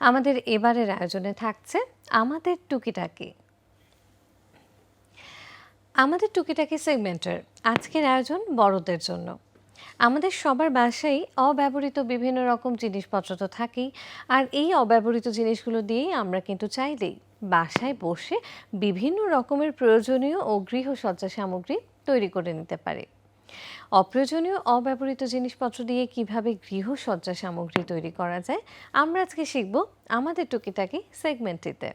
আমাদের এবারের আয়োজনে থাকছে আমাদের টুকিটাকি। আমাদের টুকিটাকি সেগমেন্টের আজকের আয়োজন বড়দের জন্য। আমাদের সবার বাসায় অব্যবহৃত বিভিন্ন রকম জিনিসপত্র তো থাকেই, আর এই অব্যবহৃত জিনিসগুলো দিয়েই আমরা কিন্তু চাইলেই বাসায় বসে বিভিন্ন রকমের প্রয়োজনীয় ও গৃহসজ্জা সামগ্রী তৈরি করে নিতে পারি। অপ্রয়োজনীয় অব্যবহৃত জিনিসপত্র দিয়ে কীভাবে গৃহসজ্জা সামগ্রী তৈরি করা যায়, আমরা আজকে শিখব আমাদের টুকিটাকি সেগমেন্টটিতে।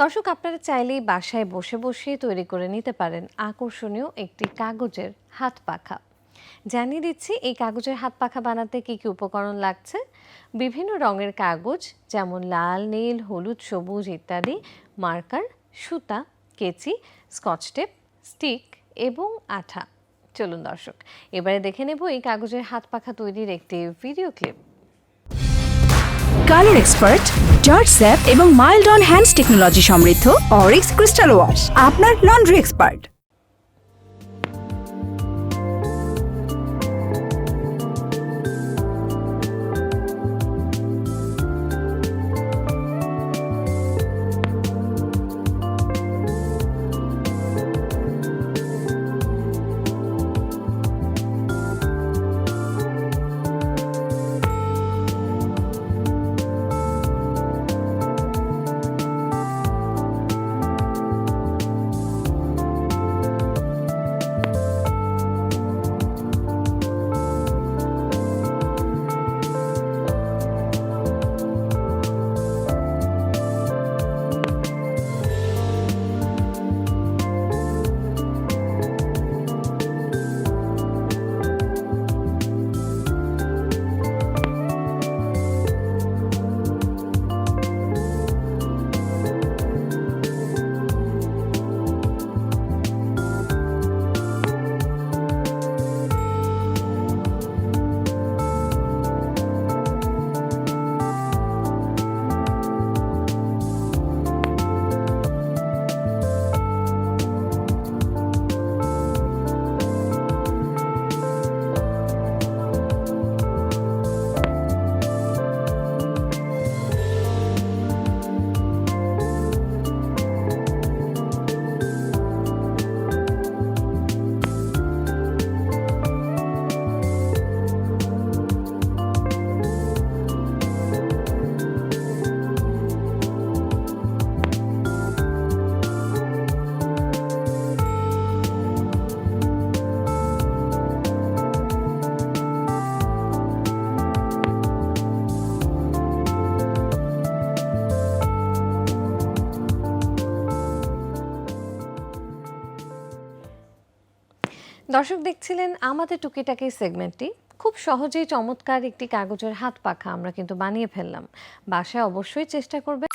দর্শক, আপনারা চাইলেই বাসায় বসে বসে তৈরি করে নিতে পারেন আকর্ষণীয় একটি কাগজের হাত পাখা। জানিয়ে দিচ্ছি, এই কাগজের হাত পাখা বানাতে কী কী উপকরণ লাগছে? বিভিন্ন রঙের কাগজ, যেমন লাল, নীল, হলুদ, সবুজ ইত্যাদি, মার্কার, সুতা, কেচি, স্কচ টেপ, স্টিক এবং আঠা। চলুন দর্শক, এবারে দেখে নেব এই কাগজের হাত পাখা তৈরির একটি video clip colour expert George sap এবং মাইল্ড অন হ্যান্ডস টেকনোলজি সমৃদ্ধ অরিক্স ক্রিস্টাল ওয়াশ আপনার লন্ড্রি এক্সপার্ট দর্শক দেখছিলেন আমাদের টুকিটাকি সেগমেন্টটি। খুব সহজেই চমৎকার একটি কাগজের হাত পাখা আমরা কিন্তু বানিয়ে ফেললাম। বাসায় অবশ্যই চেষ্টা করবেন।